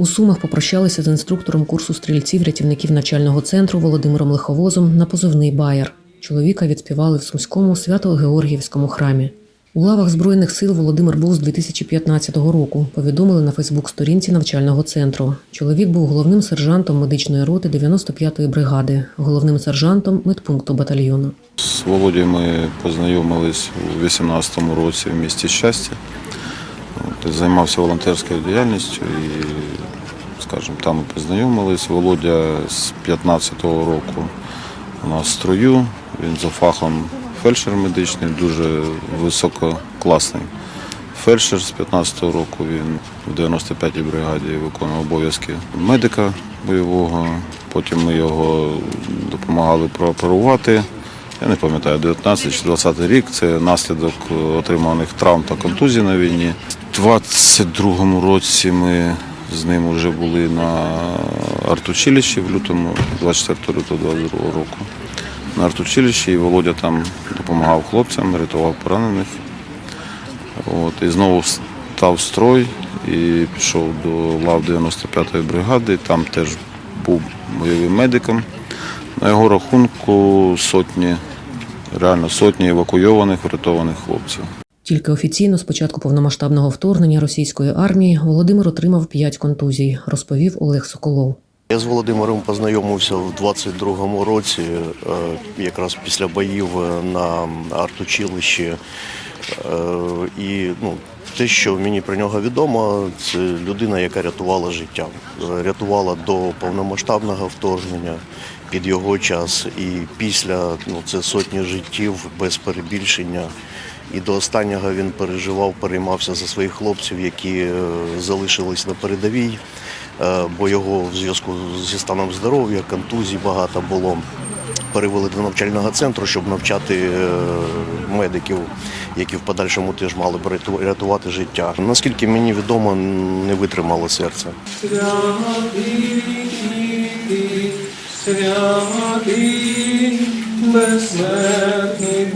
У Сумах попрощалися з інструктором курсу стрільців рятівників навчального центру Володимиром Лиховозом на позивний Байер. Чоловіка відспівали в Сумському Свято-Георгіївському храмі. У лавах Збройних сил Володимир був з 2015 року. Повідомили на Фейсбук-сторінці навчального центру. Чоловік був головним сержантом медичної роти 95-ї бригади, головним сержантом медпункту батальйону. З Володією ми познайомились у 18-му році в місті щастя. Займався волонтерською діяльністю і, скажімо, там ми познайомились. Володя з 15-го року у нас в строю. Він за фахом фельдшер медичний, дуже висококласний фельдшер з 15-го року. Він в 95-й бригаді виконував обов'язки медика бойового. Потім ми його допомагали прооперувати. Я не пам'ятаю, 19 чи 20 рік це наслідок отриманих травм та контузій на війні. У 22-му році ми з ним вже були на артучилищі в лютому, 24 лютого 22 року. На артучилищі і Володя там допомагав хлопцям, рятував поранених. От, і знову став строй і пішов до лав 95-ї бригади. Там теж був бойовим медиком. На його рахунку сотні, реально сотні евакуйованих, врятованих хлопців. Тільки офіційно з початку повномасштабного вторгнення російської армії Володимир отримав п'ять контузій, розповів Олег Соколов. Я з Володимиром познайомився в 22-му році, е, якраз після боїв на артучилищі. Е, І ну, те, що мені про нього відомо, це людина, яка рятувала життя. Рятувала до повномасштабного вторгнення під його час. І після ну, це сотні життів без перебільшення. І до останнього він переживав, переймався за своїх хлопців, які е, залишились на передовій, е, бо його в зв'язку зі станом здоров'я, контузій багато було. Перевели до навчального центру, щоб навчати е, медиків, які в подальшому теж мали б рятувати життя. Наскільки мені відомо, не витримало серце. Святий ти, святий, безсмертний.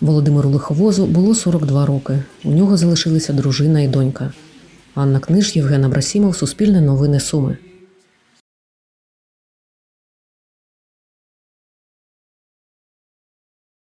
Володимиру Лиховозу було 42 роки. У нього залишилися дружина і донька. Анна Книж, Євген Абрасімов, Суспільне новини Суми.